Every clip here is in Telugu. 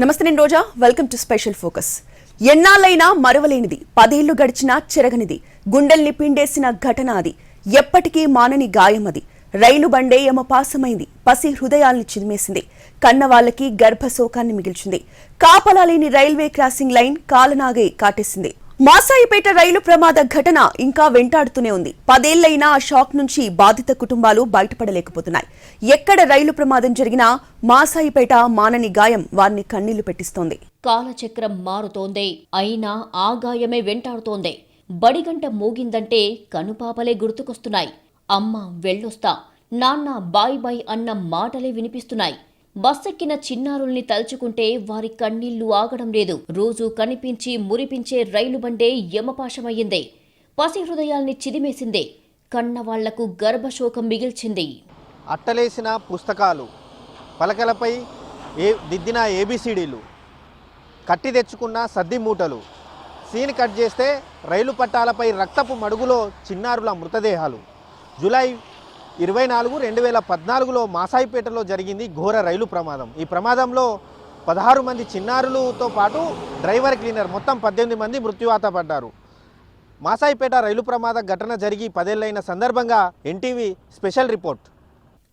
నమస్తే నేను Roja. Welcome to special focus ఎన్నాళ్ళైనా మరవలేనిది పదేళ్ళు గడిచినా చెరగనిది గుండెల్ని పిండేసిన ఘటన అది. ఎప్పటికీ మానని గాయం అది. రైలు బండే యమపాసమైంది పసి హృదయాల్ని చిదిమేసింది కన్న వాళ్ళకి గర్భశోకాన్ని మిగిల్చింది. కాపలా లేని రైల్వే క్రాసింగ్ లైన్ కాలనాగే కాటేసింది. మాసాయిపేట రైలు ప్రమాద ఘటన ఇంకా వెంటాడుతూనే ఉంది. పదేళ్ళైనా ఆ షాక్ నుంచి బాధిత కుటుంబాలు బయటపడలేకపోతున్నాయి. ఎక్కడ రైలు ప్రమాదం జరిగినా మాసాయిపేట మానని గాయం వారిని కన్నీళ్ళు పెట్టిస్తోంది. కాలచక్రం మారుతోంది. అయినా ఆ గాయమే వెంటాడుతోంది. బడిగంట మోగిందంటే కనుపాపలే గుర్తుకొస్తున్నాయి. అమ్మ వెళ్ళొస్తా. నాన్న బాయ్ బాయ్ అన్న మాటలే వినిపిస్తున్నాయి. బస్సెక్కిన చిన్నారుల్ని తలుచుకుంటే వారి కన్నీళ్ళు ఆగడం లేదు. రోజు కనిపించి మురిపించే రైలు బండే యమపాశమయ్యింది. పసి హృదయాల్ని చిదిమేసింది. కన్నవాళ్ళకు గర్భశోకం మిగిల్చింది. అట్టలేసిన పుస్తకాలు పలకలపై ఏ దిద్దిన ఏబిసిడీలు కట్టి తెచ్చుకున్న సద్ది మూటలు సీన్ కట్ చేస్తే రైలు పట్టాలపై రక్తపు మడుగులో చిన్నారుల మృతదేహాలు. జూలై ఇరవై నాలుగు రెండు వేల పద్నాలుగులో మాసాయిపేటలో జరిగింది ఘోర రైలు ప్రమాదం. ఈ ప్రమాదంలో పదహారు మంది చిన్నారులతో పాటు డ్రైవర్ క్లీనర్ మొత్తం పద్దెనిమిది మంది మృత్యువాత పడ్డారు. మాసాయిపేట రైలు ప్రమాద ఘటన జరిగి పదేళ్ళైన సందర్భంగా ఎన్టీవీ స్పెషల్ రిపోర్ట్.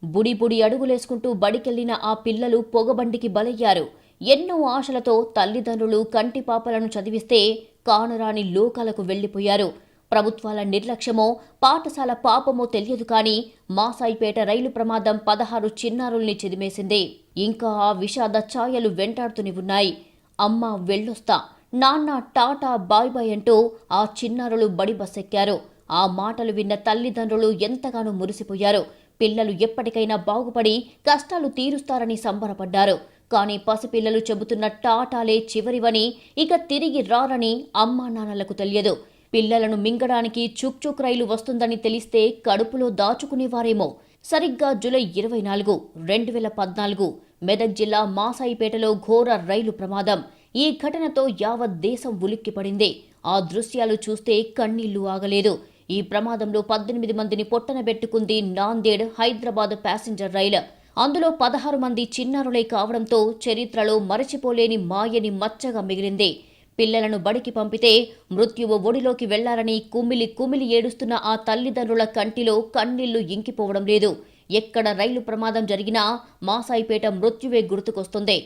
బుడి బుడి అడుగులేసుకుంటూ బడికెళ్ళిన ఆ పిల్లలు పొగబండికి బలయ్యారు. ఎన్నో ఆశలతో తల్లిదండ్రులు కంటి పాపలను చదివిస్తే కానరాని లోకాలకు వెళ్ళిపోయారు ప్రభుత్వాల నిర్లక్ష్యమో పాఠశాల పాపమో తెలియదు కానీ మాసాయిపేట రైలు ప్రమాదం పదహారు చిన్నారుల్ని చిదిమేసింది. ఇంకా ఆ విషాద ఛాయలు వెంటాడుతూనే ఉన్నాయి. అమ్మ వెళ్ళొస్తా నాన్న టాటా బాయ్ బాయ్ అంటూ ఆ చిన్నారులు బడి బస్సెక్కారు. ఆ మాటలు విన్న తల్లిదండ్రులు ఎంతగానో మురిసిపోయారు. పిల్లలు ఎప్పటికైనా బాగుపడి కష్టాలు తీరుస్తారని సంబరపడ్డారు. కానీ పసిపిల్లలు చెబుతున్న టాటాలే చివరివని ఇక తిరిగి రారని అమ్మా నాన్నలకు తెలియదు. పిల్లలను మింగడానికి చుక్ చుక్ రైలు వస్తుందని తెలిస్తే కడుపులో దాచుకునేవారేమో. సరిగ్గా జూలై ఇరవై నాలుగు రెండు వేల పద్నాలుగు మెదక్ జిల్లా మాసాయిపేటలో ఘోర రైలు ప్రమాదం. ఈ ఘటనతో యావత్ దేశం ఉలిక్కిపడింది. ఆ దృశ్యాలు చూస్తే కన్నీళ్ళు ఆగలేదు. ఈ ప్రమాదంలో పద్దెనిమిది మందిని పొట్టనబెట్టుకుంది నాందేడ్ హైదరాబాద్ ప్యాసింజర్ రైలు. అందులో పదహారు మంది చిన్నారులై కావడంతో చరిత్రలో మరచిపోలేని మాయని మచ్చగా మిగిలింది. పిల్లలను బడికి పంపితే మృత్యువు ఒడిలోకి వెళ్ళారని కుమిలి కుమిలి ఏడుస్తున్న ఆ తల్లిదండ్రుల కంటిలో కన్నీళ్ళు ఇంకిపోవడం లేదు. ఎక్కడ రైలు ప్రమాదం జరిగినా మాసాయిపేట మృత్యువే గుర్తుకొస్తుంది.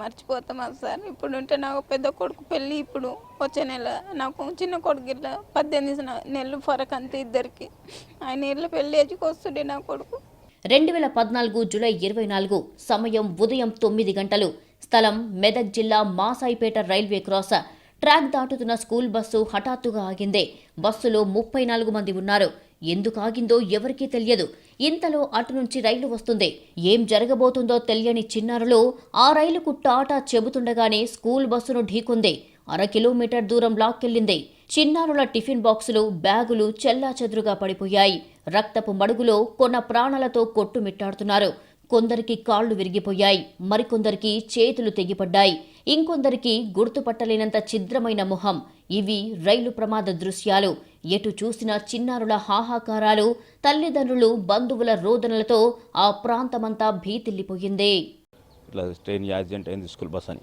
మర్చిపోతామా సార్. ఇప్పుడు ఉంటే నాకు పెద్ద కొడుకు పెళ్ళి ఇప్పుడు వచ్చే నెల. నాకు చిన్న కొడుకు ఇట్లా పద్దెనిమిది నెలలు ఫరక్ అంతే ఇద్దరికి. ఆయన ఇళ్ళ పెళ్ళి ఏజ్కి వస్తుండే నా కొడుకు. రెండు వేల పద్నాలుగు జూలై ఇరవై నాలుగు సమయం ఉదయం తొమ్మిది గంటలు. స్థలం మెదక్ జిల్లా మాసాయిపేట రైల్వే క్రాస్. ట్రాక్ దాటుతున్న స్కూల్ బస్సు హఠాత్తుగా ఆగింది. బస్సులో ముప్పై నాలుగు మంది ఉన్నారు. ఎందుకు ఆగిందో ఎవరికీ తెలియదు. ఇంతలో అటు నుంచి రైలు వస్తుంది. ఏం జరగబోతుందో తెలియని చిన్నారులు ఆ రైలుకు టాటా చెబుతుండగానే స్కూల్ బస్సును ఢీకొంది. అర కిలోమీటర్ దూరం లాక్కెళ్ళింది. చిన్నారుల టిఫిన్ బాక్సులు బ్యాగులు చెల్లాచెదురుగా పడిపోయాయి. రక్తపు మడుగులో కొన్న ప్రాణాలతో కొట్టుమిట్టాడుతున్నారు. కొందరికి కాళ్ళు విరిగిపోయాయి మరికొందరికి చేతులు తెగిపడ్డాయి. ఇంకొందరికి గుర్తుపట్టలేనంత ఛిద్రమైన మొహం. ఇవి రైలు ప్రమాద దృశ్యాలు. ఎటు చూసినా చిన్నారుల హాహాకారాలు తల్లిదండ్రులు బంధువుల రోదనలతో ఆ ప్రాంతమంతా భీతిల్లిపోయింది. ఇట్లా ట్రైన్ యాక్సిడెంట్ అయింది స్కూల్ బస్ అని.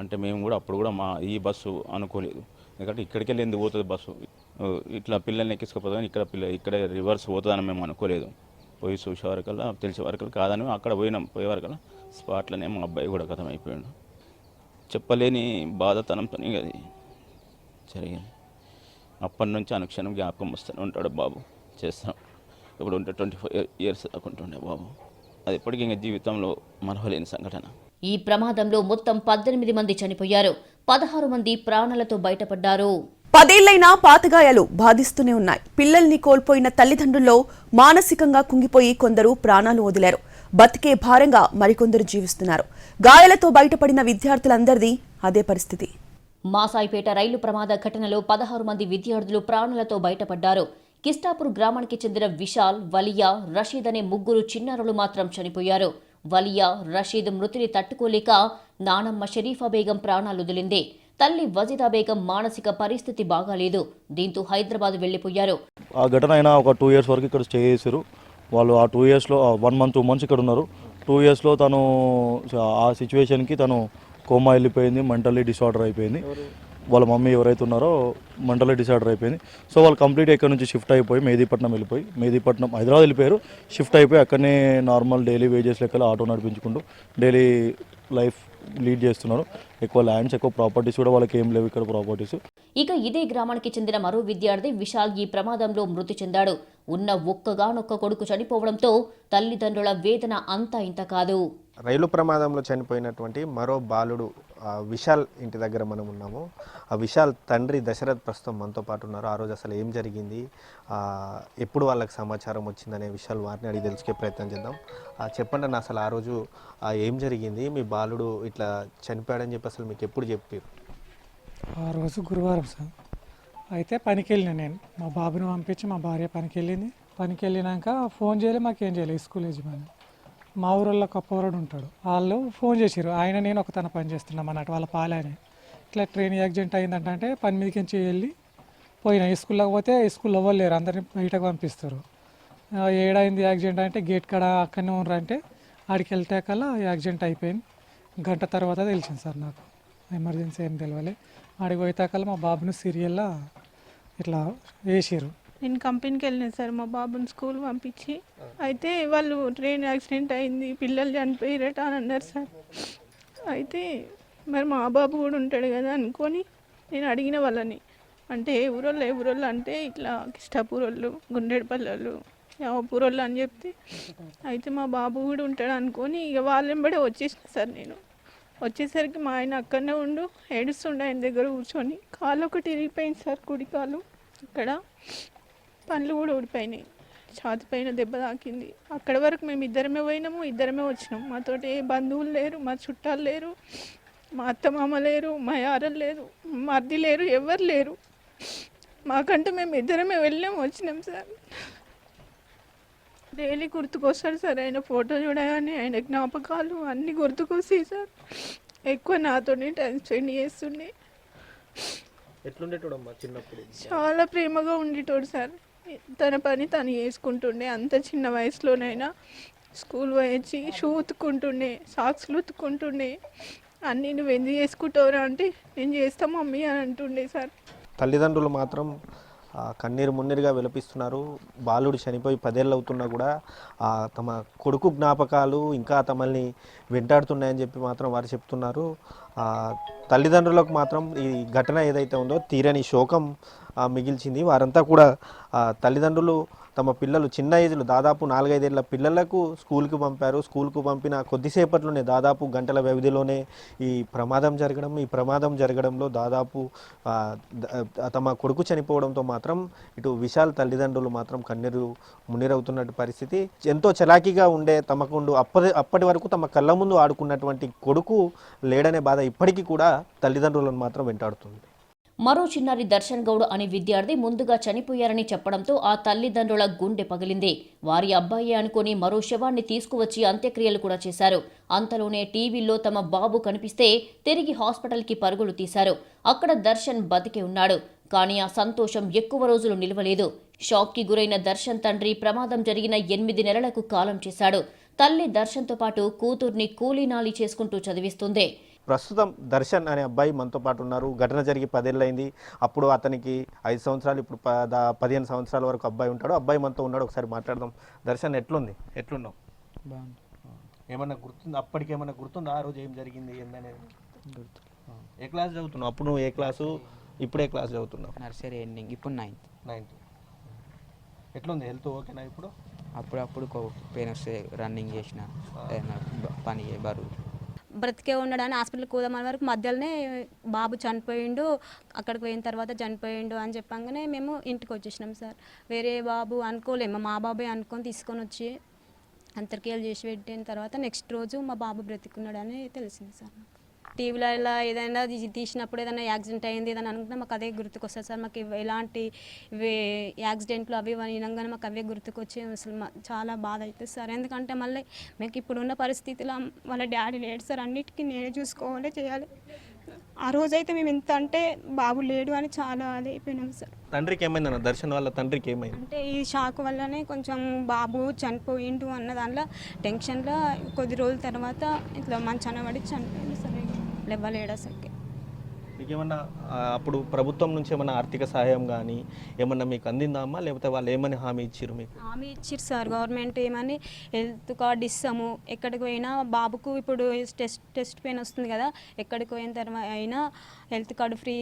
అంటే మేము కూడా అప్పుడు కూడా మా ఈ బస్సు అనుకోలేదు. ఎందుకంటే ఇక్కడికి వెళ్ళి ఎందుకు పోతుంది బస్సు? ఇట్లా పిల్లల్ని ఎక్కించుకోపోతుంది ఇక్కడ పిల్ల ఇక్కడ రివర్స్ పోతుందని మేము అనుకోలేదు. పోయి చూసే వరకల్లా తెలిసే వరకల్లా కాదని అక్కడ పోయినాం. పోయే వరకల్లా స్పాట్లోనే మా అబ్బాయి కూడా కథం అయిపోయాడు చెప్పలేని బాధతనంతో అది జరిగింది. అప్పటి నుంచి అనుక్షణం జ్ఞాపకం వస్తూనే ఉంటాడు బాబు. చేస్తాం. ఇప్పుడు ఉంటే ట్వంటీ ఫైవ్ ఇయర్స్ దాకుంటుండే బాబు. అది ఎప్పటికీ ఇంకా జీవితంలో మరవలేని సంఘటన. ఈ ప్రమాదంలో మొత్తం పద్దెనిమిది మంది చనిపోయారు. పదహారు మంది ప్రాణాలతో బయటపడ్డారు. పదేళ్ళైనా పాతగాయాలు బాధిస్తూనే ఉన్నాయి. పిల్లల్ని కోల్పోయిన తల్లిదండ్రుల్లో మానసికంగా కుంగిపోయి కొందరు ప్రాణాలు వదిలారు. బతికే భారంగా మరికొందరు జీవిస్తున్నారు. గాయాలతో బయటపడిన విద్యార్థులందరిది అదే పరిస్థితి. మాసాయిపేట రైలు ప్రమాద ఘటనలో పదహారు మంది విద్యార్థులు ప్రాణాలతో బయటపడ్డారు. కిస్టాపూర్ గ్రామానికి చెందిన విశాల్ వలియా రషీద్ అనే ముగ్గురు చిన్నారులు మాత్రం చనిపోయారు. వలియా రషీద్ మృతిని తట్టుకోలేక నానమ్మ షరీఫా బేగం ప్రాణాలు వదిలింది. తల్లి వజీదా బేగం మానసిక పరిస్థితి బాగాలేదు. దీంతో హైదరాబాద్ వెళ్ళిపోయారు ఆ ఘటన అయినా ఒక టూ ఇయర్స్ వరకు ఇక్కడ స్టే చేశారు. వాళ్ళు ఆ టూ ఇయర్స్లో వన్ మంత్ టూ మంత్స్ ఇక్కడ ఉన్నారు. టూ ఇయర్స్లో తను ఆ సిచ్యువేషన్కి తను కోమా వెళ్ళిపోయింది మెంటల్లీ డిసార్డర్ అయిపోయింది. వాళ్ళ మమ్మీ ఎవరైతే ఉన్నారో మెంటల్లీ డిసార్డర్ అయిపోయింది. సో వాళ్ళు కంప్లీట్ ఇక్కడ నుంచి షిఫ్ట్ అయిపోయి మేదీపట్నం వెళ్ళిపోయి మేదీపట్నం హైదరాబాద్ వెళ్ళిపోయారు. షిఫ్ట్ అయిపోయి అక్కడనే నార్మల్ డైలీ వేజెస్ లెక్కల ఆటో నడిపించుకుంటూ డైలీ లైఫ్ లీడ్ చేస్తున్నారు. ఎక్కువ ల్యాండ్స్ ఎక్కువ ప్రాపర్టీస్ కూడా వాళ్ళకి ఏం లేవు ఇక్కడ ప్రాపర్టీస్. ఇక ఇదే గ్రామానికి చెందిన మరో విద్యార్థి విశాల్ ఈ ప్రమాదంలో మృతి చెందాడు. ఉన్న ఒక్కగానొక్క కొడుకు చనిపోవడంతో తల్లిదండ్రుల వేదన అంతా ఇంత కాదు. రైలు ప్రమాదంలో చనిపోయినటువంటి మరో బాలుడు విశాల్ ఇంటి దగ్గర మనం ఉన్నాము. ఆ విశాల్ తండ్రి దశరథ్ ప్రస్తుతం మనతో పాటు ఉన్నారు. ఆ రోజు అసలు ఏం జరిగింది? ఎప్పుడు వాళ్ళకి సమాచారం వచ్చిందనే విషయాలు వారిని అడిగి తెలుసుకే ప్రయత్నం చేద్దాం. చెప్పండి అన్న అసలు ఆ రోజు ఏం జరిగింది? మీ బాలుడు ఇట్లా చనిపోయాడని చెప్పి అసలు మీకు ఎప్పుడు చెప్పారు? ఆ రోజు గురువారం సార్. అయితే పనికి వెళ్ళిన నేను. మా బాబుని పంపించి మా భార్య పనికి వెళ్ళింది పనికి వెళ్ళినాక ఫోన్ చేయలే మాకేం చేయలేదు స్కూల్ యజమాని. మా ఊళ్ళో కప్పవరుడు ఉంటాడు. వాళ్ళు ఫోన్ చేసిర్రు. ఆయన నేను ఒక తన పని చేస్తున్నాం అన్నట్టు వాళ్ళ పాలని. ఇట్లా ట్రైన్ యాక్సిడెంట్ అయిందంట అంటే పని మీదకి నుంచి వెళ్ళి పోయినా. స్కూల్లో స్కూల్లోకి పోతే స్కూల్ స్కూల్లో లేరు. అందరిని బయటకు పంపిస్తారు. ఏడైంది యాక్సిడెంట్ అంటే గేట్ కాడ అక్కడనే ఉన్నారు అంటే ఆడికి వెళ్తే కల్లా యాక్సిడెంట్ అయిపోయింది. గంట తర్వాత తెలిసింది సార్ నాకు. ఎమర్జెన్సీ ఏం తెలియలే ఆడికి పోయేతాకల్లా మా బాబుని సీరియల్లో ఇట్లా వేసిర్రు. నేను కంపెనీకి వెళ్ళిన సార్ మా బాబుని స్కూల్ పంపించి. అయితే వాళ్ళు ట్రైన్ యాక్సిడెంట్ అయింది పిల్లలు చనిపోయారట అని అన్నారు సార్. అయితే మరి మా బాబు కూడా ఉంటాడు కదా అనుకొని నేను అడిగిన వాళ్ళని అంటే ఏ ఊరోళ్ళు ఏ ఊరోళ్ళు అంటే ఇట్లా కిష్టాపూరోళ్ళు గుండెడపల్లోళ్ళు యావపూరోళ్ళు అని చెప్తే అయితే మా బాబు కూడా ఉంటాడు అనుకొని ఇక వాళ్ళెంబడే వచ్చేసిన సార్ నేను. వచ్చేసరికి మా ఆయన అక్కడనే ఉండు ఏడుస్తుండే ఆయన దగ్గర కూర్చొని. కాలు ఒకటి ఇరిగిపోయింది సార్ కుడి కాలు. ఇక్కడ పండ్లు కూడా ఊడిపోయినాయి. ఛాతి పైన దెబ్బ తాకింది. అక్కడ వరకు మేము ఇద్దరమే పోయినాము ఇద్దరమే వచ్చినాం. మాతోటి ఏ బంధువులు లేరు మా చుట్టాలు లేరు మా అత్త మామ లేరు మా యారలు లేరు మా అర్ది లేరు ఎవరు లేరు. మాకంటే మేము ఇద్దరమే వెళ్ళాము వచ్చినాం సార్. డైలీ గుర్తుకొస్తాడు సార్ ఆయన ఫోటో చూడగానే ఆయన జ్ఞాపకాలు అన్నీ గుర్తుకొస్తాయి సార్. ఎక్కువ నాతోనే టైం స్పెండ్ చేస్తుండే. ఎట్లుండేటోడమ్మా చిన్నప్పుడు? చాలా ప్రేమగా ఉండేటోడు సార్. తన పని తను చేసుకుంటుండే. అంత చిన్న వయసులోనైనా స్కూల్ వచ్చి షూ ఉతుక్కుంటుండే సాక్స్లు ఉతుక్కుంటుండే. అన్నీ నువ్వు ఎందుకు చేసుకుంటావురా అంటే నేను చేస్తా మమ్మీ అని అంటుండే సార్. తల్లిదండ్రులు మాత్రం కన్నీరు మున్నీరుగా విలపిస్తున్నారు. బాలుడు చనిపోయి పదేళ్ళు అవుతున్నా కూడా తమ కొడుకు జ్ఞాపకాలు ఇంకా తమల్ని వెంటాడుతున్నాయని చెప్పి మాత్రం వారు చెప్తున్నారు. తల్లిదండ్రులకు మాత్రం ఈ ఘటన ఏదైతే ఉందో తీరని శోకం మిగిల్చింది. వారంతా కూడా తల్లిదండ్రులు తమ పిల్లలు చిన్న ఏజ్లో దాదాపు నాలుగైదేళ్ళ పిల్లలకు స్కూల్కి పంపారు. స్కూల్కు పంపిన కొద్దిసేపట్లోనే దాదాపు గంటల వ్యవధిలోనే ఈ ప్రమాదం జరగడం ఈ ప్రమాదం జరగడంలో దాదాపు తమ కొడుకు చనిపోవడంతో మాత్రం ఇటు విశాల్ తల్లిదండ్రులు మాత్రం కన్నీరు మున్నీరవుతున్నట్టు పరిస్థితి. ఎంతో చలాకీగా ఉండే తమకుండు అప్పటి అప్పటి వరకు తమ కళ్ళ ముందు ఆడుకున్నటువంటి కొడుకు లేడనే బాధ ఇప్పటికీ కూడా తల్లిదండ్రులను మాత్రం వెంటాడుతుంది. మరో చిన్నారి దర్శన్ గౌడ్ అనే విద్యార్థి ముందుగా చనిపోయారని చెప్పడంతో ఆ తల్లిదండ్రుల గుండె పగిలింది. వారి అబ్బాయి అనుకుని మరో శవాన్ని తీసుకువచ్చి అంత్యక్రియలు కూడా చేశారు. అంతలోనే టీవీలో తమ బాబు కనిపిస్తే తిరిగి హాస్పిటల్కి పరుగులు తీశారు. అక్కడ దర్శన్ బతికే ఉన్నాడు. కానీ ఆ సంతోషం ఎక్కువ రోజులు నిలవలేదు. షాక్కి గురైన దర్శన్ తండ్రి ప్రమాదం జరిగిన ఎనిమిది నెలలకు కాలం చేశాడు. తల్లి దర్శన్తో పాటు కూతుర్ని కూలీనాలి చేసుకుంటూ చదివిస్తుంది. ప్రస్తుతం దర్శన్ అనే అబ్బాయి మనతో పాటు ఉన్నారు. ఘటన జరిగి పదేళ్ళైంది అప్పుడు అతనికి ఐదు సంవత్సరాలు ఇప్పుడు పద పదిహేను సంవత్సరాల వరకు అబ్బాయి ఉంటాడు. అబ్బాయి మనతో ఉన్నాడు. ఒకసారి మాట్లాడదాం. దర్శన్ ఎట్లుంది? ఎట్లున్నావు? ఏమన్నా గుర్తుంది? అప్పటికి ఏమన్నా గుర్తుందా? ఆ రోజు ఏం జరిగింది? ఏందనేది? ఏ క్లాస్ చదువుతున్నావు? అప్పుడు నువ్వు ఏ క్లాసు? ఇప్పుడు ఏ క్లాస్ చదువుతున్నావు. Nursery ending. ఇప్పుడు నైన్త్. నైన్త్. ఎట్లుంది? హెల్త్ ఓకేనా ఇప్పుడు? అప్పుడప్పుడు పెయిన్ వస్తే రన్నింగ్ చేసిన ఏదైనా పని బరువు. బ్రతికే ఉన్నాడని హాస్పిటల్కి పోదామని వరకు మధ్యలోనే బాబు చనిపోయిండు అక్కడికి పోయిన తర్వాత చనిపోయిండు అని చెప్పంగానే మేము ఇంటికి వచ్చేసినాం సార్. వేరే బాబు అనుకోలేము మా బాబే అనుకొని తీసుకొని వచ్చి అంతర్క్రియలు చేసి పెట్టిన తర్వాత నెక్స్ట్ రోజు మా బాబు బ్రతికున్నాడని తెలిసింది సార్ నాకు టీవీలో ఇలా ఏదైనా తీసినప్పుడు ఏదైనా యాక్సిడెంట్ అయింది ఏదైనా అనుకుంటే మాకు అదే గుర్తుకొస్తుంది సార్. మాకు ఎలాంటి యాక్సిడెంట్లు అవి వినంగానే మాకు అవే గుర్తుకొచ్చి అసలు చాలా బాధ అవుతుంది సార్. ఎందుకంటే మళ్ళీ మీకు ఇప్పుడున్న పరిస్థితిలో వాళ్ళ డాడీ లేడు సార్. అన్నిటికీ నేనే చూసుకోవాలి చేయాలి. ఆ రోజైతే మేము ఎంత అంటే బాబు లేడు అని చాలా అది అయిపోయినాం సార్. తండ్రికి ఏమైందన్న దర్శన్ వాళ్ళ తండ్రికి ఏమైంది? అంటే ఈ షాక్ వల్లనే కొంచెం బాబు చనిపోయిండు అన్న దానిలో టెన్షన్లో కొద్ది రోజుల తర్వాత ఇట్లా మంచాన పడి చనిపోయింది సరే. అసలుకి మీకు ఏమన్నా ఆ, అప్పుడు ప్రభుత్వం నుంచి ఏమన్నా ఆర్థిక సహాయం కానీ ఏమన్నా మీకు అందిందా అమ్మా లేకపోతే వాళ్ళు ఏమని హామీ ఇచ్చారు మీకు? హామీ ఇచ్చిర్రు సార్. గవర్నమెంట్ ఏమని హెల్త్ కార్డ్ ఇస్తాము. ఎక్కడికి పోయినా బాబుకు ఇప్పుడు టెస్ట్ టెస్ట్ పెయిన్ వస్తుంది కదా ఎక్కడికి పోయిన తర్వాత అయినా హెల్త్ కార్డు ఫ్రీ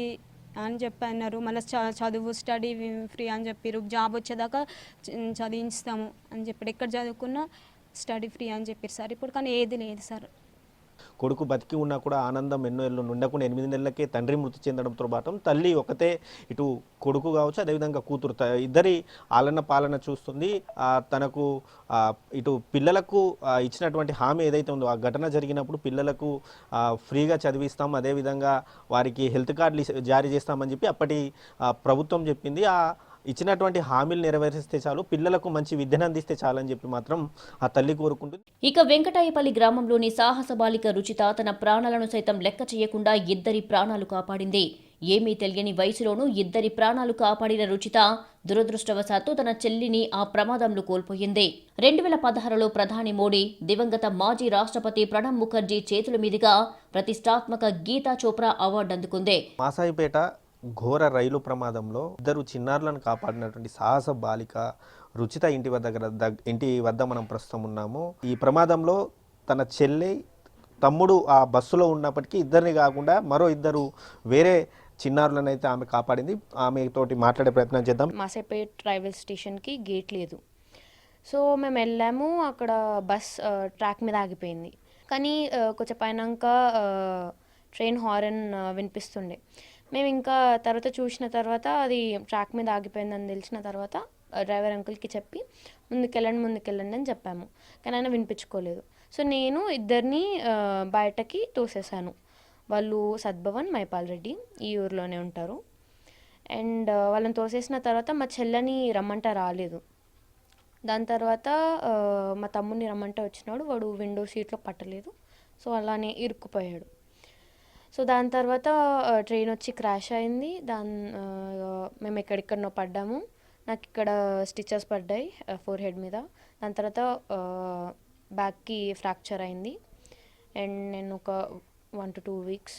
అని చెప్పి అన్నారు మళ్ళీ చదువు స్టడీ ఫ్రీ అని చెప్పారు జాబ్ వచ్చేదాకా చ- చదివిస్తాము అని చెప్పారు. ఎక్కడ చదువుకున్నా స్టడీ ఫ్రీ అని చెప్పారు సార్. ఇప్పుడు కానీ ఏది లేదు సార్. కొడుకు బతికి ఉన్నా కూడా ఆనందం ఎన్నో ఏళ్ళు ఉండకుండా ఎనిమిది నెలలకే తండ్రి మృతి చెందడంతో పాటు తల్లి ఒకతే ఇటు కొడుకు కావచ్చు అదేవిధంగా కూతురు త- ఇద్దరి ఆలన పాలన చూస్తుంది. తనకు ఇటు పిల్లలకు ఇచ్చినటువంటి హామీ ఏదైతే ఉందో ఆ ఘటన జరిగినప్పుడు పిల్లలకు ఫ్రీగా చదివిస్తాం అదేవిధంగా వారికి హెల్త్ కార్డులు జారీ చేస్తామని చెప్పి అప్పటి ప్రభుత్వం చెప్పింది. ఆ ఇచ్చినటువంటి హామీలు నెరవేరిస్తే చాలు పిల్లలకు మంచి విద్యను అందిస్తే చాలని చెప్పి మాత్రం ఆ తల్లి కోరుకుంటుంది. ఇక వెంకటాయపల్లి గ్రామంలోని సాహస బాలిక రుచిత తన ప్రాణాలను సైతం లెక్క చేయకుండా ఇద్దరి ప్రాణాలు కాపాడింది. ఏమీ తెలియని వయసులోనూ ఇద్దరి ప్రాణాలు కాపాడిన రుచిత దురదృష్టవశాత్తు తన చెల్లిని ఆ ప్రమాదంలో కోల్పోయింది. రెండు వేల పదహారులో ప్రధాని మోడీ దివంగత మాజీ రాష్ట్రపతి ప్రణబ్ ముఖర్జీ చేతుల మీదుగా ప్రతిష్టాత్మక గీతా చోప్రా అవార్డు అందుకుంది. మాసాయిపేట ఘోర రైలు ప్రమాదంలో ఇద్దరు చిన్నారులను కాపాడినటువంటి సాహస బాలిక రుచిత ఇంటి వద్ద దగ్గర ఇంటి వద్ద మనం ప్రస్తుతం ఉన్నాము. ఈ ప్రమాదంలో తన చెల్లి తమ్ముడు ఆ బస్సులో ఉన్నప్పటికీ ఇద్దరిని కాకుండా మరో ఇద్దరు వేరే చిన్నారులను అయితే ఆమె కాపాడింది. ఆమె తోటి మాట్లాడే ప్రయత్నం చేద్దాం. మాసేపేట్ రైల్వే స్టేషన్కి గేట్ లేదు. సో మేము వెళ్ళాము. అక్కడ బస్ ట్రాక్ మీద ఆగిపోయింది. కానీ కొంచెం పైనాక ట్రైన్ హారన్ వినిపిస్తుండే. మేము ఇంకా తర్వాత చూసిన తర్వాత అది ట్రాక్ మీద ఆగిపోయిందని తెలిసిన తర్వాత డ్రైవర్ అంకుల్కి చెప్పి ముందుకెళ్ళండి ముందుకెళ్ళండి అని చెప్పాము. కానీ ఆయన వినిపించుకోలేదు. సో నేను ఇద్దరిని బయటకి తోసేసాను. వాళ్ళు సద్భవన్ మైపాల్ రెడ్డి ఈ ఊర్లోనే ఉంటారు. అండ్ వాళ్ళని తోసేసిన తర్వాత మా చెల్లని రమ్మంట రాలేదు. దాని తర్వాత మా తమ్ముడిని రమ్మంటే వచ్చినాడు. వాడు విండో సీట్లో పట్టలేదు. సో అలానే ఇరుక్కుపోయాడు. సో దాని తర్వాత ట్రైన్ వచ్చి క్రాష్ అయింది. దాని మేము ఎక్కడెక్కడనో పడ్డాము. నాకు ఇక్కడ స్టిచెస్ పడ్డాయి ఫోర్ హెడ్ మీద. దాని తర్వాత బ్యాక్కి ఫ్రాక్చర్ అయింది. అండ్ నేను ఒక వన్ టు టూ వీక్స్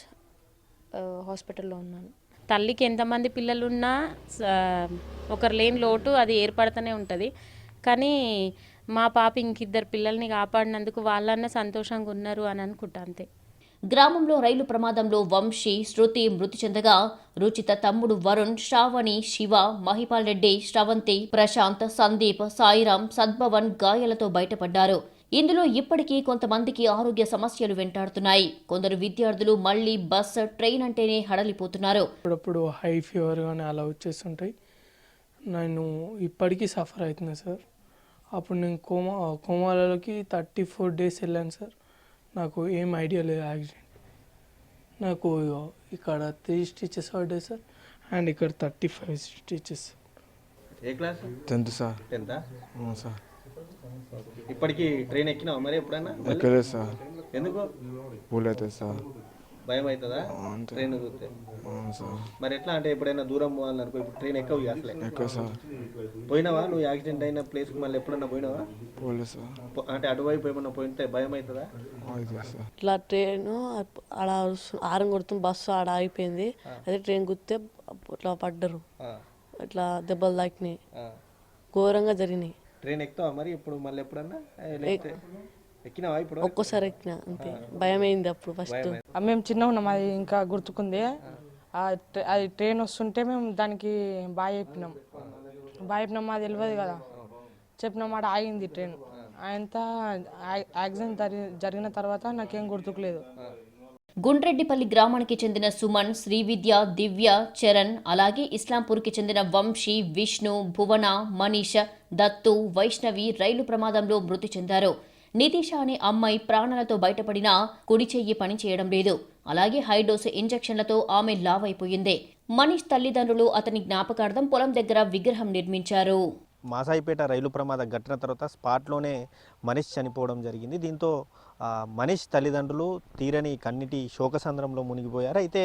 హాస్పిటల్లో ఉన్నాను. తల్లికి ఎంతమంది పిల్లలున్నా ఒకరు లేని లోటు అది ఏర్పడుతూనే ఉంటుంది. కానీ మా పాప ఇంకిద్దరు పిల్లల్ని కాపాడినందుకు వాళ్ళన్న సంతోషంగా ఉన్నారు అని అనుకుంటా అంతే. గ్రామంలో రైలు ప్రమాదంలో వంశీ శృతి మృతి చెందగా రుచిత తమ్ముడు వరుణ్ శ్రావణి శివ మహిపాల్ రెడ్డి శ్రవంతి ప్రశాంత్ సందీప్ సాయిరాం సద్భవన్ గాయాలతో బయటపడ్డారు. ఇందులో ఇప్పటికీ కొంతమందికి ఆరోగ్య సమస్యలు వెంటాడుతున్నాయి. కొందరు విద్యార్థులు మళ్ళీ బస్ ట్రైన్ అంటేనే హడలిపోతున్నారు. అప్పుడప్పుడు హై ఫీవర్ కానీ అలా వచ్చేస్తుంటాయి. నేను ఇప్పటికీ సఫర్ అవుతున్నా సార్. అప్పుడు నేను కోమా కోమాలలోకి థర్టీ ఫోర్ డేస్ వెళ్ళాను సార్. నాకు ఏం ఐడియా లేదు యాక్సిడెంట్. నాకు ఇక్కడ త్రీ స్టిచెస్ పడ్డాయి సార్ అండ్ ఇక్కడ థర్టీ ఫైవ్ స్టిచెస్ ఏ క్లాస్? Tenth sir. టెన్తా? అవును సార్. ఇప్పటికీ ట్రైన్ ఎక్కినావా మరి ఎప్పుడైనా? ఎక్కలేదు సార్. ఎందుకు? పూల్ అవుతుంది సార్. భయం అవుతుందా. ట్రైన్ చూస్తే మరి ఎట్లా అంటే ఎప్పుడైనా దూరం పోవాలనుకో ఇప్పుడు ట్రైన్ ఎక్కవు ఇక అసలే. ఎక్కువ సార్. పోయినావా? నువ్వు యాక్సిడెంట్ అయిన ప్లేస్కి మళ్ళీ ఎప్పుడన్నా పోయినావా? సార్. అంటే అటువైపు ఏమన్నా పోయింటే భయం అవుతుందా ఇట్లా ట్రైన్ ఆడ ఆరం కొడుతుంది బస్సు ఆడ ఆగిపోయింది. అదే ట్రైన్ గుర్తే ఇట్లా పడ్డరు. ఇట్లా దెబ్బలు తాకినాయి. ఘోరంగా జరిగినాయి. ట్రైన్ ఎక్కుతావా మరి ఇప్పుడు మళ్ళీ ఎప్పుడన్నా? ఎక్కినావా ఇప్పుడు? ఒక్కోసారి ఎక్కిన అంతే. భయం అయింది అప్పుడు ఫస్ట్ మేము చిన్న ఉన్నాం అది ఇంకా గుర్తుకుంది. అది ట్రైన్ వస్తుంటే మేము దానికి బాగా చెప్పినాం. బాగా చెప్పినాం అది తెలియదు కదా. చెప్పినాం ఆడ ఆగింది ట్రైన్. ఆయనతో యాక్సిడెంట్ జరిగి జరిగిన తర్వాత నాకేం గుర్తుకులేదు. గుండ్రెడ్డిపల్లి గ్రామానికి చెందిన సుమన్ శ్రీవిద్య దివ్య చరణ్ అలాగే ఇస్లాంపూర్కి చెందిన వంశీ విష్ణు భువన మనీష్ దత్తు వైష్ణవి రైలు ప్రమాదంలో మృతి చెందారు. నితీష అనే అమ్మాయి ప్రాణాలతో బయటపడినా కుడి చెయ్యి పని చేయడం లేదు. అలాగే హైడోసు ఇంజెక్షన్లతో ఆమె లావైపోయింది. మనీష్ తల్లిదండ్రులు అతని జ్ఞాపకార్థం పొలం దగ్గర విగ్రహం నిర్మించారు. మాసాయిపేట రైలు ప్రమాద ఘటన తర్వాత స్పాట్లోనే మనీష్ చనిపోవడం జరిగింది. దీంతో మనీష్ తల్లిదండ్రులు తీరని కన్నిటి శోకసంద్రంలో మునిగిపోయారు. అయితే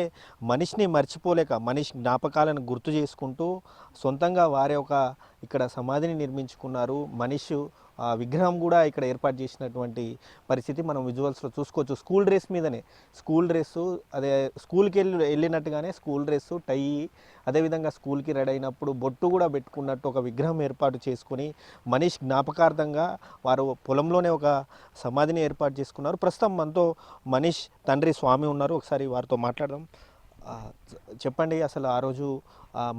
మనీష్ని మర్చిపోలేక మనీష్ జ్ఞాపకాలను గుర్తు చేసుకుంటూ సొంతంగా వారే ఒక ఇక్కడ సమాధిని నిర్మించుకున్నారు. మనీష్ విగ్రహం కూడా ఇక్కడ ఏర్పాటు చేసినటువంటి పరిస్థితి మనం విజువల్స్లో చూసుకోవచ్చు. స్కూల్ డ్రెస్ మీదనే. స్కూల్ డ్రెస్సు అదే స్కూల్కి వెళ్ళి వెళ్ళినట్టుగానే స్కూల్ డ్రెస్సు టై అదేవిధంగా స్కూల్కి రెడీ అయినప్పుడు బొట్టు కూడా పెట్టుకున్నట్టు ఒక విగ్రహం ఏర్పాటు చేసుకుని మనీష్ జ్ఞాపకార్థంగా వారు పొలంలోనే ఒక సమాధిని ఏర్పాటు చేసుకున్నారు. ప్రస్తుతం మనతో మనీష్ తండ్రి స్వామి ఉన్నారు. ఒకసారి వారితో మాట్లాడదాం. చెప్పండి అసలు ఆ రోజు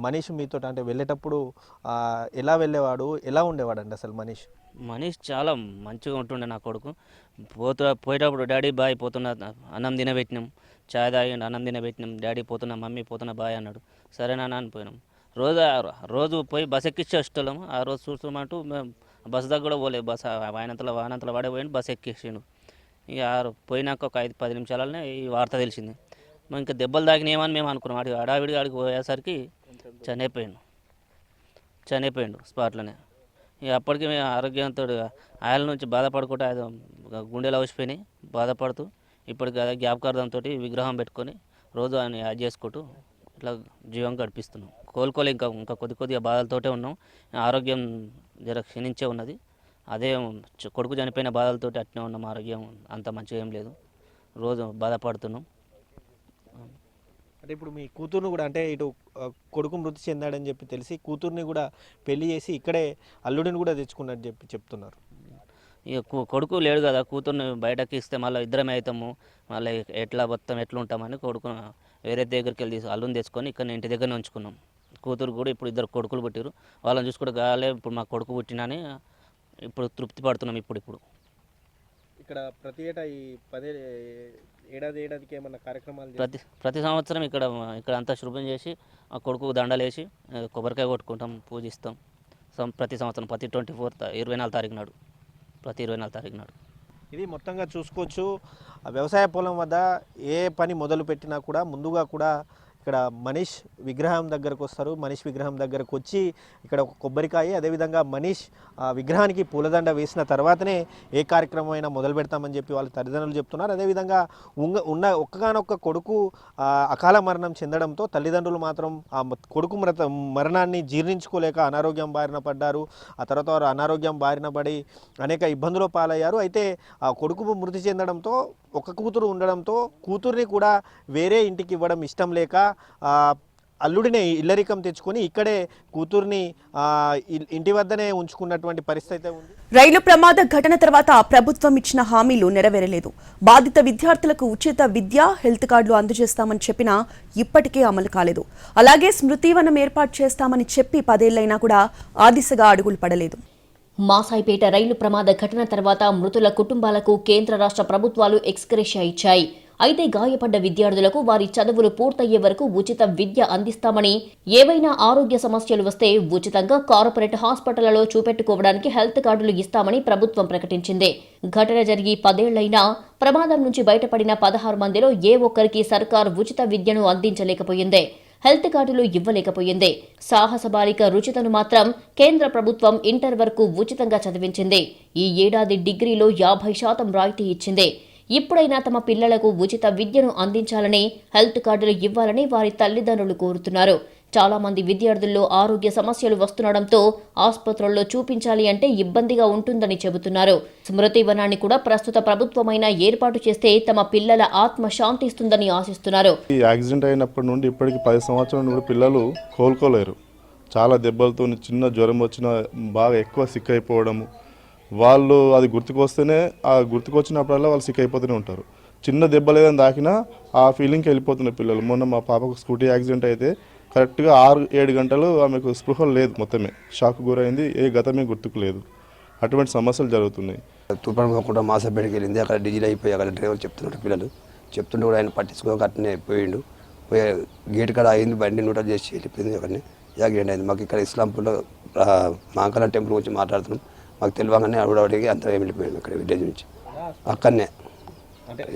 మనీష్ మీతో అంటే వెళ్ళేటప్పుడు ఎలా వెళ్ళేవాడు? ఎలా ఉండేవాడండి అసలు మనీష్? మనీష్ చాలా మంచిగా ఉంటుండే నా కొడుకు. పోతా పోయేటప్పుడు డాడీ బాయ్ పోతున్నా అన్నం తినబెట్టినాం. చాయ్ తాగి అన్నం తినబెట్టినాం. డాడీ పోతున్నా మమ్మీ పోతున్నా బాయ్ అన్నాడు. సరే నాన్న అని పోయినాం. రోజు రోజు పోయి బస్ ఎక్కించి వచ్చేటోళ్ళం ఆ రోజు చూస్తామంటూ మేము బస్ దగ్గర కూడా పోలేదు. బస్ ఆయనంతలో వానంతలో వాడే పోయిండు బస్ ఎక్కేసిండు. ఇక ఆరు పోయినాక ఒక ఐదు పది నిమిషాలనే ఈ వార్త తెలిసింది. మేము ఇంకా దెబ్బలు తాగినేమని మేము అనుకున్నాం. వాడి హడావిడిగా ఆడికి పోయేసరికి చనిపోయిండు. చనిపోయిండు స్పాట్లోనే. ఇక అప్పటికి మేము ఆరోగ్యంతో ఆయన నుంచి బాధపడుకుంటూ అది గుండెలు అవసిపోయినాయి. బాధపడుతూ ఇప్పటికి అదే జ్ఞాపకార్థంతో విగ్రహం పెట్టుకొని రోజు ఆయన యాడ్ చేసుకుంటూ ఇట్లా జీవం గడిపిస్తున్నాం. కోలుకోలే ఇంకా ఇంకా కొద్ది కొద్దిగా బాధలతోటే ఉన్నాం. ఆరోగ్యం జర క్షీణించే ఉన్నది. అదే కొడుకు చనిపోయిన బాధలతోటి అట్నే ఉన్నాం. ఆరోగ్యం అంత మంచిగా ఏం లేదు. రోజు బాధపడుతున్నాం. అంటే ఇప్పుడు మీ కూతుర్ని కూడా అంటే ఇటు కొడుకు మృతి చెందాడని చెప్పి తెలిసి కూతుర్ని కూడా పెళ్ళి చేసి ఇక్కడే అల్లుడిని కూడా తెచ్చుకున్నట్టు చెప్పి చెప్తున్నారు. ఇక కొడుకు లేడు కదా కూతుర్ని బయటకి ఇస్తే మళ్ళీ ఇద్దరమే అవుతాము మళ్ళీ ఎట్లా బతాం ఎట్లా ఉంటామని కొడుకు వేరే దగ్గరికి వెళ్ళి తీసు- అల్లుని తెచ్చుకొని ఇక్కడ ఇంటి దగ్గరనే ఉంచుకున్నాం. కూతురు కూడా ఇప్పుడు ఇద్దరు కొడుకులు పుట్టిరు వాళ్ళని చూసుకుంటే కాలే ఇప్పుడు మా కొడుకు పుట్టినని ఇప్పుడు తృప్తి పడుతున్నాం ఇప్పుడు ఇప్పుడు ఇక్కడ ప్రతి ఏటా ఈ పదే ఏడాది ఏడాదికి ఏమన్నా కార్యక్రమాలు ప్రతి ప్రతి సంవత్సరం ఇక్కడ ఇక్కడ అంతా శుభ్రం చేసి ఆ కొడుకు దండలు వేసి ఆ, కొబ్బరికాయ కొట్టుకుంటాం పూజిస్తాం. సం- ప్రతి సంవత్సరం ప్రతి ట్వంటీ ఫోర్త్ ఇరవై నాలుగు తారీఖు నాడు. ప్రతి ఇరవై నాలుగు తారీఖు నాడు. ఇది మొత్తంగా చూసుకోవచ్చు. ఆ వ్యవసాయ పొలం వద్ద ఏ పని మొదలు పెట్టినా కూడా ముందుగా కూడా ఇక్కడ మనీష్ విగ్రహం దగ్గరకు వస్తారు. మనీష్ విగ్రహం దగ్గరకు వచ్చి ఇక్కడ ఒక కొబ్బరికాయ అదేవిధంగా మనీష్ ఆ విగ్రహానికి పూలదండ వేసిన తర్వాతనే ఏ కార్యక్రమం అయినా మొదలు పెడతామని చెప్పి వాళ్ళ తల్లిదండ్రులు చెప్తున్నారు. అదేవిధంగా ఉంగ ఉన్న ఒక్కగానొక్క కొడుకు అకాల మరణం చెందడంతో తల్లిదండ్రులు మాత్రం ఆ కొడుకు మృత మరణాన్ని జీర్ణించుకోలేక అనారోగ్యం బారిన పడ్డారు. ఆ తర్వాత వారు అనారోగ్యం బారిన పడి అనేక ఇబ్బందులు పాలయ్యారు. అయితే ఆ కొడుకు మృతి చెందడంతో ఒక కూతురు ఉండడంతో కూతుర్ని కూడా వేరే ఇంటికి ఇవ్వడం ఇష్టం లేక అల్లుడిని ఇల్లరికం తెచ్చుకొని ఇక్కడే కూతుర్ని ఇంటి వద్దనే ఉంచుకున్నటువంటి పరిస్థితి ఉంది. రైలు ప్రమాద ఘటన తర్వాత ప్రభుత్వం ఇచ్చిన హామీలు నెరవేరలేదు. బాధిత విద్యార్థులకు ఉచిత విద్య హెల్త్ కార్డులు అందజేస్తామని చెప్పినా ఇప్పటికే అమలు కాలేదు. అలాగే స్మృతివనం ఏర్పాటు చేస్తామని చెప్పి పదేళ్ళైనా కూడా ఆ దిశగా అడుగులు పడలేదు. మాసాయిపేట రైలు ప్రమాద ఘటన తర్వాత మృతుల కుటుంబాలకు కేంద్ర రాష్ట్ర ప్రభుత్వాలు ఎక్స్గ్రేషియా ఇచ్చాయి. అయితే గాయపడ్డ విద్యార్థులకు వారి చదువులు పూర్తయ్యే వరకు ఉచిత విద్య అందిస్తామని ఏవైనా ఆరోగ్య సమస్యలు వస్తే ఉచితంగా కార్పొరేట్ హాస్పిటళ్ళలో చూపెట్టుకోవడానికి హెల్త్ కార్డులు ఇస్తామని ప్రభుత్వం ప్రకటించింది. ఘటన జరిగి పదేళ్ళైనా ప్రమాదం నుంచి బయటపడిన పదహారు మందిలో ఏ ఒక్కరికి సర్కార్ ఉచిత విద్యను అందించలేకపోయింది. హెల్త్ కార్డులు ఇవ్వలేకపోయింది. సాహస బాలిక రుచితను మాత్రం కేంద్ర ప్రభుత్వం ఇంటర్ వరకు ఉచితంగా చదివించింది. ఈ ఏడాది డిగ్రీలో యాభై శాతం రాయితీ ఇచ్చింది. ఇప్పుడైనా తమ పిల్లలకు ఉచిత విద్యను అందించాలని హెల్త్ కార్డులు ఇవ్వాలని వారి తల్లిదండ్రులు కోరుతున్నారు. చాలా మంది విద్యార్థుల్లో ఆరోగ్య సమస్యలు వస్తుండడంతో ఆసుపత్రుల్లో చూపించాలి అంటే ఇబ్బందిగా ఉంటుందని చెబుతున్నారు. స్మృతి వనాన్ని కూడా ప్రస్తుత ప్రభుత్వమైన ఏర్పాటు చేస్తే తమ పిల్లల ఆత్మ శాంతిస్తుందని ఆశిస్తున్నారు. ఈ యాక్సిడెంట్ అయినప్పటి నుండి ఇప్పటికి పది సంవత్సరాల నుండి పిల్లలు కోలుకోలేరు. చాలా దెబ్బలతో చిన్న జ్వరం వచ్చిన బాగా ఎక్కువ సిక్ అయిపోవడము వాళ్ళు అది గుర్తుకొస్తేనే ఆ గుర్తుకొచ్చినప్పుడల్లా వాళ్ళు సిక్ అయిపోతూనే ఉంటారు. చిన్న దెబ్బలు ఏదైనా తాకినా ఆ ఫీలింగ్కి వెళ్ళిపోతున్నారు పిల్లలు. మొన్న మా పాపకు స్కూటీ యాక్సిడెంట్ అయితే కరెక్ట్గా ఆరు ఏడు గంటలు ఆమెకు స్పృహ లేదు మొత్తమే. షాక్ గురైంది. ఏ గతమే గుర్తుకు లేదు. అటువంటి సమస్యలు జరుగుతున్నాయి. తుఫాన్ కాకుండా మాసపేటకి వెళ్ళింది. అక్కడ డీజిల్ అయిపోయి అక్కడ డ్రైవర్ చెప్తున్నారు పిల్లలు. చెప్తుంటే కూడా ఆయన పట్టించుకోక అట్నే పోయిండు. పోయి గేట్ కాడ అయింది. బండి నూట చేసి వెళ్ళిపోయింది అక్కడనే. యాక్సిడెంట్ అయింది మాకు ఇక్కడ ఇస్లాంపూర్లో మాంకల టెంపుల్ గురించి మాట్లాడుతున్నాం. మాకు తెలియగానే అడిగి అంతా వెళ్ళిపోయాము ఇక్కడ విలేజ్ నుంచి. అక్కడనే.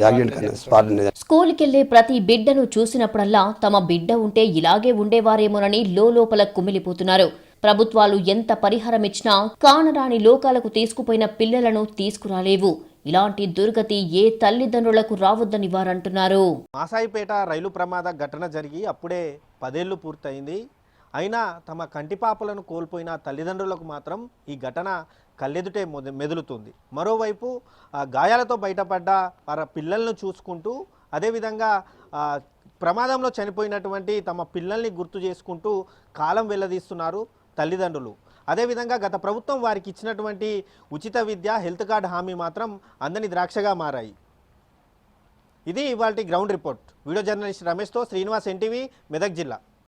అనేది స్కూల్కెళ్ళే ప్రతి బిడ్డను చూసినప్పుడల్లా తమ బిడ్డ ఉంటే ఇలాగే ఉండేవారేమోనని లోపల కుమిలిపోతున్నారు. ప్రభుత్వాలు ఎంత పరిహారం ఇచ్చినా కానరాని లోకాలకు తీసుకుపోయిన పిల్లలను తీసుకురాలేవు. ఇలాంటి దుర్గతి ఏ తల్లిదండ్రులకు రావద్దని వారంటున్నారు. మాసాయిపేట రైలు ప్రమాద ఘటన జరిగి అప్పుడే పదేళ్ళు పూర్తయింది. అయినా తమ కంటిపాపలను కోల్పోయిన తల్లిదండ్రులకు మాత్రం ఈ ఘటన కళ్ళెదుటే మొద- మెదులుతుంది. మరోవైపు గాయాలతో బయటపడ్డ వారి పిల్లలను చూసుకుంటూ అదేవిధంగా ప్రమాదంలో చనిపోయినటువంటి తమ పిల్లల్ని గుర్తు చేసుకుంటూ కాలం వెల్లదీస్తున్నారు తల్లిదండ్రులు. అదేవిధంగా గత ప్రభుత్వం వారికి ఇచ్చినటువంటి ఉచిత విద్య హెల్త్ కార్డ్ హామీ మాత్రం అందని ద్రాక్షగా మారాయి. ఇది ఇవాళ గ్రౌండ్ రిపోర్ట్. వీడియో జర్నలిస్ట్ రమేష్తో శ్రీనివాస్ ఎన్టీవీ మెదక్ జిల్లా.